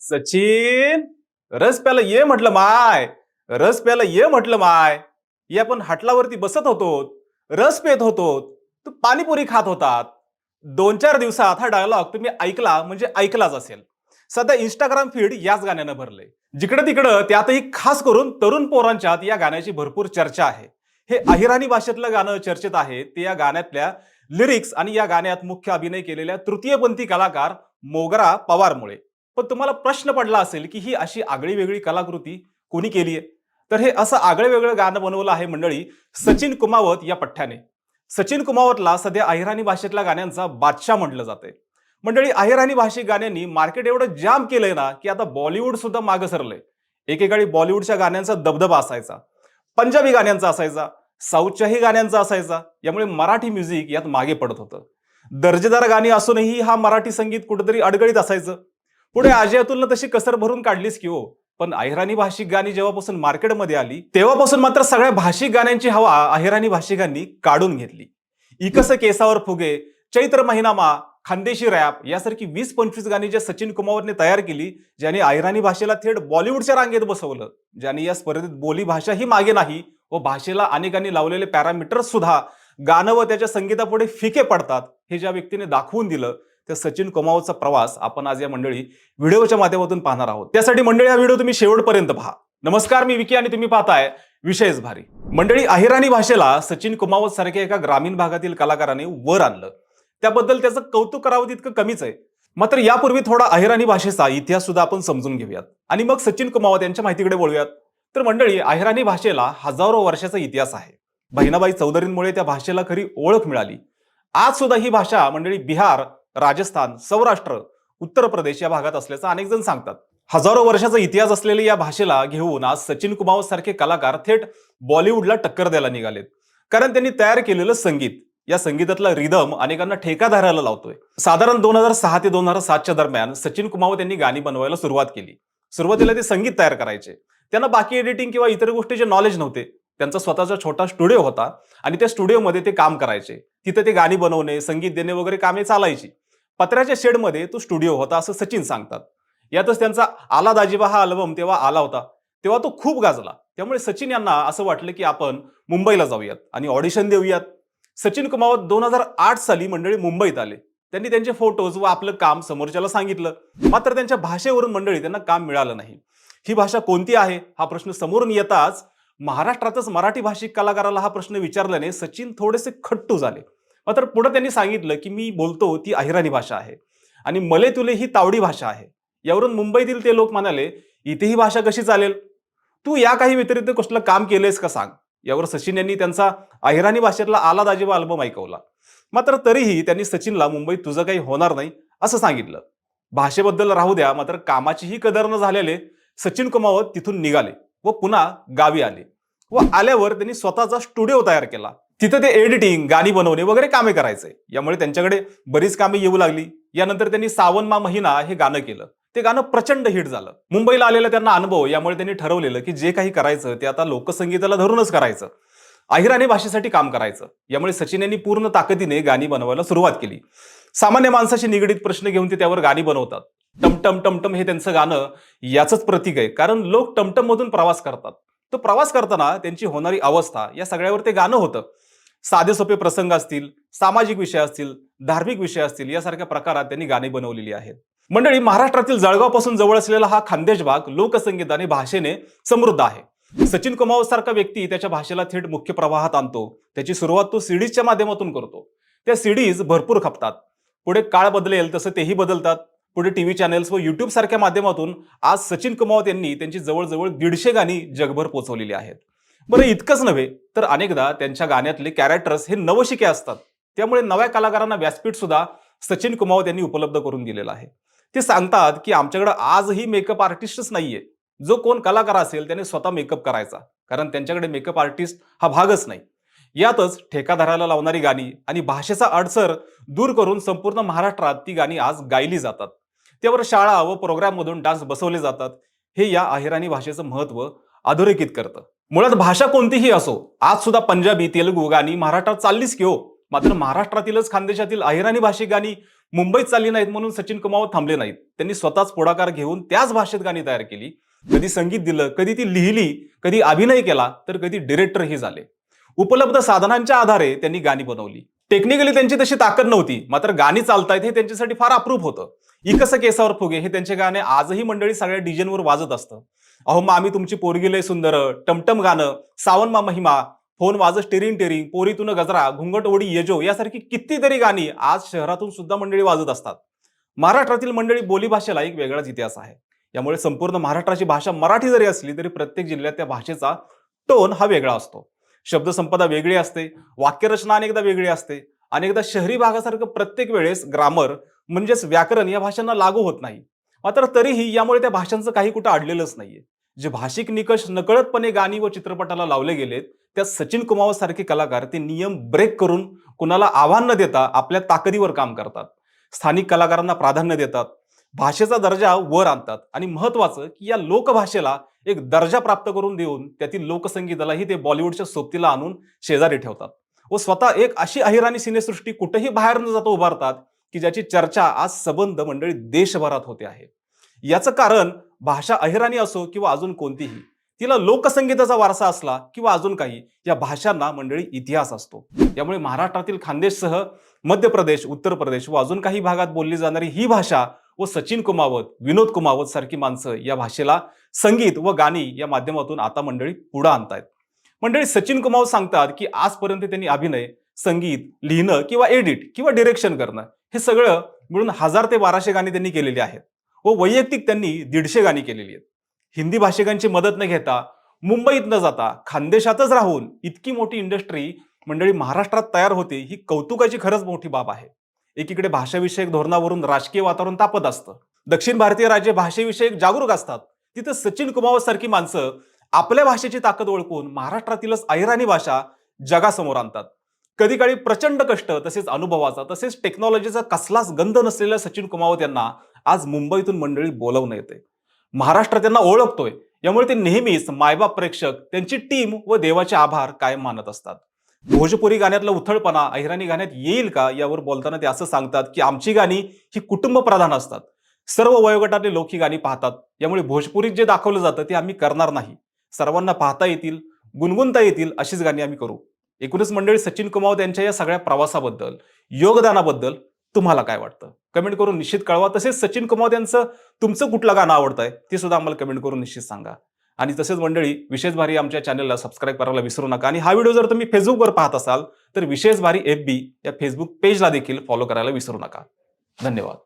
सचिन रस प्याला ये म्हटलं माय रस प्याला ये म्हटलं माय. ये आपण हटलावरती बसत होतो रस पेत होतो तू पाणीपुरी खात होतात. दोन चार दिवसात हा डायलॉग तुम्ही ऐकला म्हणजे ऐकलाच असेल. सध्या इंस्टाग्राम फीड याच गाण्यानं भरलंय. जिकडं तिकडं त्यातही खास करून तरुण पोरांच्यात या गाण्याची भरपूर चर्चा आहे. हे अहिराणी भाषेतलं गाणं चर्चेत आहे ते या गाण्यातल्या लिरिक्स आणि या गाण्यात मुख्य अभिनय केलेल्या तृतीयपंथी कलाकार मोगरा पवारमुळे. पण तुम्हाला प्रश्न पडला असेल की ही अशी आगळी वेगळी कलाकृती कोणी केली आहे? तर हे असं आगळं वेगळं गाणं बनवलं आहे मंडळी सचिन कुमावत या पठ्ठ्याने. सचिन कुमावतला सध्या अहिराणी भाषेतल्या गाण्यांचा बादशाह म्हटलं जाते मंडळी अहिराणी भाषिक गाण्यांनी मार्केट एवढं जाम केलंय ना की आता बॉलिवूड सुद्धा मागं सरलंय. एकेकाळी बॉलिवूडच्या गाण्यांचा दबदबा असायचा. पंजाबी गाण्यांचा असायचा. साऊथच्याही गाण्यांचा असायचा. यामुळे मराठी म्युझिक यात मागे पडत होतं. दर्जेदार गाणी असूनही हा मराठी संगीत कुठेतरी अडगळीत असायचं. पुढे अजय अतुलनं तशी कसर भरून काढलीच की हो. पण अहिराणी भाषिक गाणी जेव्हापासून मार्केटमध्ये आली तेव्हापासून मात्र सगळ्या भाषिक गाण्यांची हवा अहिराणी भाषिकांनी काढून घेतली. इकस केसावर फुगे चैत्र महिनामा खानदेशी रॅप यासारखी वीस पंचवीस गाणी ज्या सचिन कुमारने तयार केली ज्याने अहिराणी भाषेला थेट बॉलिवूडच्या रांगेत बसवलं ज्याने या स्पर्धेत बोली भाषा ही मागे नाही व भाषेला अनेकांनी लावलेले पॅरामीटर सुद्धा गाणं व त्याच्या संगीतापुढे फिके पडतात हे ज्या व्यक्तीने दाखवून दिलं त्या सचिन कुमावतचा प्रवास आपण आज या मंडळी व्हिडिओच्या माध्यमातून पाहणार आहोत. त्यासाठी मंडळी हा व्हिडिओ तुम्ही शेवटपर्यंत पहा. नमस्कार मी विकी आणि तुम्ही पाहताय विषयच भारी. मंडळी अहिराणी भाषेला सचिन कुमावत सारख्या एका ग्रामीण भागातील कलाकाराने वर आणलं. त्याबद्दल त्याचं कौतुक करावं तितकं कमीच आहे. मात्र यापूर्वी थोडा अहिराणी भाषेचा इतिहास सुद्धा आपण समजून घेऊयात. आणि मग सचिन कुमावत यांच्या माहितीकडे बोलूयात तर मंडळी अहिराणी भाषेला हजारो वर्षाचा इतिहास आहे. बहिणाबाई चौधरींमुळे त्या भाषेला खरी ओळख मिळाली. आज सुद्धा ही भाषा मंडळी बिहार राजस्थान सौराष्ट्र उत्तर प्रदेश या भागात असल्याचं अनेक जण सांगतात. हजारो वर्षाचा इतिहास असलेली या भाषेला घेऊन आज सचिन कुमार सारखे कलाकार थेट बॉलिवूडला टक्कर द्यायला निघालेत. कारण त्यांनी तयार केलेलं संगीत या संगीतातला रिदम अनेकांना ठेका धरायला लावतोय. साधारण दोन हजार सहा ते दोन हजार सातच्या दरम्यान सचिन कुमावत यांनी गाणी बनवायला सुरुवात केली. सुरुवातीला ते संगीत तयार करायचे. त्यांना बाकी एडिटिंग किंवा इतर गोष्टीचे नॉलेज नव्हते. त्यांचा स्वतःचा छोटा स्टुडिओ होता आणि त्या स्टुडिओमध्ये ते काम करायचे. तिथे ते गाणी बनवणे संगीत देणे वगैरे कामे चालायची. पत्र्याच्या शेडमध्ये तो स्टुडिओ होता असं सचिन सांगतात. यातच त्यांचा आला दाजिबा हा अल्बम तेव्हा आला होता. तेव्हा तो खूप गाजला. त्यामुळे सचिन यांना असं वाटलं की आपण मुंबईला जाऊयात आणि ऑडिशन देऊयात. सचिन कुमावत दोन हजार आठ साली मंडळी मुंबईत आले. त्यांनी त्यांचे फोटोज व आपलं काम समोरच्याला सांगितलं. मात्र त्यांच्या भाषेवरून मंडळी त्यांना काम मिळालं नाही. ही भाषा कोणती आहे? हा प्रश्न समोरून येताच महाराष्ट्रातच मराठी भाषिक कलाकाराला हा प्रश्न विचारल्याने सचिन थोडेसे खट्टू झाले. मात्र पुढे त्यांनी सांगितलं की मी बोलतो ती अहिराणी भाषा आहे. आणि मले तुले ही तावडी भाषा आहे. यावरून मुंबईतील ते लोक म्हणाले इथे ही भाषा कशी चालेल? तू या काही व्यतिरिक्त कसलं काम केलंयस का सांग? यावर सचिन यांनी त्यांचा अहिराणी भाषेतला आला दाजिबा अल्बम ऐकवला. मात्र तरीही त्यांनी सचिनला मुंबईत तुझं काही होणार नाही असं सांगितलं. भाषेबद्दल राहू द्या मात्र कामाचीही कदर न झालेले सचिन कुमावत तिथून निघाले व पुन्हा गावी आले व आल्यावर त्यांनी स्वतःचा स्टुडिओ तयार केला. तिथं ते एडिटिंग गाणी बनवणे वगैरे कामे करायचे. यामुळे त्यांच्याकडे बरीच कामे येऊ लागली. यानंतर त्यांनी सावन मा महिना हे गाणं केलं. ते गाणं प्रचंड हिट झालं. मुंबईला आलेला त्यांना अनुभव यामुळे त्यांनी ठरवलेलं की जे काही करायचं ते आता लोकसंगीताला धरूनच करायचं. अहिराणी भाषेसाठी काम करायचं. यामुळे सचिन यांनी पूर्ण ताकदीने गाणी बनवायला सुरुवात केली. सामान्य माणसाशी निगडीत प्रश्न घेऊन ते त्यावर गाणी बनवतात. टमटम टमटम हे त्यांचं गाणं याचंच प्रतीक आहे. कारण लोक टमटम मधून प्रवास करतात. तो प्रवास करताना त्यांची होणारी अवस्था या सगळ्यावर ते गाणं होतं. साधे सोपे प्रसंग असतील सामाजिक विषय असतील धार्मिक विषय असतील यासारख्या प्रकारात त्यांनी गाणी बनवलेली आहेत. मंडळी महाराष्ट्रातील जळगावपासून जवळ असलेला हा खानदेश भाग लोकसंगीत आणि भाषेने समृद्ध आहे. सचिन कुमावत सारखा व्यक्ती त्याच्या भाषेला थेट मुख्य प्रवाहात आणतो. त्याची सुरुवात तो सीडीजच्या माध्यमातून करतो. त्या सीडीज भरपूर खपतात. पुढे काळ बदलेल तसं तेही बदलतात. पुढे टीव्ही चॅनेल्स व युट्यूब सारख्या माध्यमातून आज सचिन कुमावत यांनी त्यांची जवळजवळ दीडशे गाणी जगभर पोहोचवलेली आहेत. बरं इतकंच नव्हे तर अनेकदा त्यांच्या गाण्यातले कॅरेक्टर्स हे नवशिके असतात. त्यामुळे नव्या कलाकारांना व्यासपीठ सुद्धा सचिन कुमावत यांनी उपलब्ध करून दिलेलं आहे. ते सांगतात की आमच्याकडे आजही मेकअप आर्टिस्टच नाहीये. जो कोण कलाकार असेल त्याने स्वतः मेकअप करायचा. कारण त्यांच्याकडे मेकअप आर्टिस्ट हा भागच नाही. यातच ठेकादाराला लावणारी गाणी आणि भाषेचा अडसर दूर करून संपूर्ण महाराष्ट्रात ती गाणी आज गायली जातात. त्यावर शाळा व प्रोग्राममधून डान्स बसवले जातात. हे या अहिराणी भाषेचं महत्त्व अधोरेखित करतं. मुळात भाषा कोणतीही असो आज सुद्धा पंजाबी तेलुगू गाणी महाराष्ट्रात चाललीच की हो. मात्र महाराष्ट्रातीलच खानदेशातील अहिराणी भाषिक गाणी मुंबईत चालली नाहीत म्हणून सचिन कुमावत थांबले नाहीत. त्यांनी स्वतःच पुढाकार घेऊन त्याच भाषेत गाणी तयार केली. कधी संगीत दिलं कधी ती लिहिली कधी अभिनय केला तर कधी डिरेक्टरही झाले. उपलब्ध साधनांच्या आधारे त्यांनी गाणी बनवली. टेक्निकली त्यांची तशी ताकद नव्हती मात्र गाणी चालतायत हे त्यांच्यासाठी फार अप्रूप होतं. इकस केसावर फुगे हे त्यांचे गाणे आजही मंडळी सगळ्या डीजेनवर वाजत असतं. अहो मामी तुमची पोरगी लय सुंदर टमटम गाणं सावन मा महिमा फोन वाज टेरिंग टेरिंग पोरीतून गजरा घुंगट ओढी येजो यासारखी कितीतरी गाणी आज शहरातून सुद्धा मंडळी वाजत असतात. महाराष्ट्रातील मंडळी बोलीभाषेला एक वेगळाच इतिहास आहे. यामुळे संपूर्ण महाराष्ट्राची भाषा मराठी जरी असली तरी प्रत्येक जिल्ह्यात त्या भाषेचा टोन हा वेगळा असतो. शब्दसंपदा वेगळी असते वाक्यरचना अनेकदा वेगळी असते. अनेकदा शहरी भागासारखं प्रत्येक वेळेस ग्रामर म्हणजेच व्याकरण या भाषांना लागू होत नाही. मात्र तरीही यामुळे त्या भाषांचं काही कुठं अडलेलंच नाहीये. जे भाषिक निकष नकळतपणे गाणी व चित्रपटाला लावले गेलेत त्यात सचिन कुमावत सारखे कलाकार ते नियम ब्रेक करून कुणाला आव्हान न देता आपल्या ताकदीवर काम करतात. स्थानिक कलाकारांना प्राधान्य देतात. भाषेचा दर्जा वर आणतात. आणि महत्वाचं की या लोकभाषेला एक दर्जा प्राप्त करून देऊन त्यातील लोकसंगीतालाही ते बॉलिवूडच्या सोबतीला आणून शेजारी ठेवतात. व स्वतः एक अशी अहिराणी सिनेसृष्टी कुठेही बाहेर न जाता उभारतात की ज्याची चर्चा आज सबंध मंडळी देशभरात होते आहे. याचं कारण भाषा अहिराणी असो किंवा अजून कोणतीही तिला लोकसंगीताचा वारसा असला किंवा अजून काही या भाषांना मंडळी इतिहास असतो. त्यामुळे महाराष्ट्रातील खानदेशसह मध्य प्रदेश उत्तर प्रदेश व अजून काही भागात बोलली जाणारी ही भाषा व सचिन कुमावत विनोद कुमावत सारखी माणसं या भाषेला संगीत व गाणी या माध्यमातून आता मंडळी पुढं आणतायत. मंडळी सचिन कुमावत सांगतात की आजपर्यंत त्यांनी अभिनय संगीत लिहिणं किंवा एडिट किंवा डिरेक्शन करणं हे सगळं मिळून हजार ते बाराशे गाणी त्यांनी केलेली आहेत. व वैयक्तिक त्यांनी दीडशे गाणी केलेली आहेत. हिंदी भाषिकांची मदत न घेता मुंबईत न जाता खानदेशातच राहून इतकी मोठी इंडस्ट्री मंडळी महाराष्ट्रात तयार होते ही कौतुकाची खरंच मोठी बाब आहे. एकीकडे भाषाविषयक धोरणावरून राजकीय वातावरण तापत असतं. दक्षिण भारतीय राज्य भाषेविषयक जागरूक असतात. तिथं सचिन कुमावत सारखी माणसं आपल्या भाषेची ताकद ओळखून महाराष्ट्रातीलच अहिराणी भाषा जगासमोर आणतात. कधी काळी प्रचंड कष्ट तसेच अनुभवाचा तसेच टेक्नॉलॉजीचा कसलाच गंध नसलेल्या सचिन कुमावत यांना आज मुंबईतून मंडळी बोलवणं येते. महाराष्ट्र त्यांना ओळखतोय. यामुळे ते नेहमीच मायबाप प्रेक्षक त्यांची टीम व देवाचे आभार कायम मानत असतात. भोजपुरी गाण्यातला उथळपणा अहिराणी गाण्यात येईल का यावर बोलताना ते असं सांगतात की आमची गाणी ही कुटुंब प्रधान असतात. सर्व वयोगटातले लोक ही गाणी पाहतात. यामुळे भोजपुरीत जे दाखवलं जातं ते आम्ही करणार नाही. सर्वांना पाहता येतील गुणगुणता येतील अशीच गाणी आम्ही करू. एकूणच मंडळी सचिन कुमावत यांच्या या सगळ्या प्रवासाबद्दल योगदानाबद्दल तुम्हाला काय वाटतं? कमेंट करून निश्चित कळवा. तसेच सचिन कुमावत यांचं तुमचं कुठलं गाणं आवडतंय ते सुद्धा आम्हाला कमेंट करून निश्चित सांगा. आणि तसेच मंडळी विशेष भारी आमच्या चॅनलला सबस्क्राईब करायला विसरू नका. आणि हा व्हिडिओ जर तुम्ही फेसबुकवर पाहत असाल तर विशेष भारी एफ बी या फेसबुक पेजला देखील फॉलो करायला विसरू नका. धन्यवाद.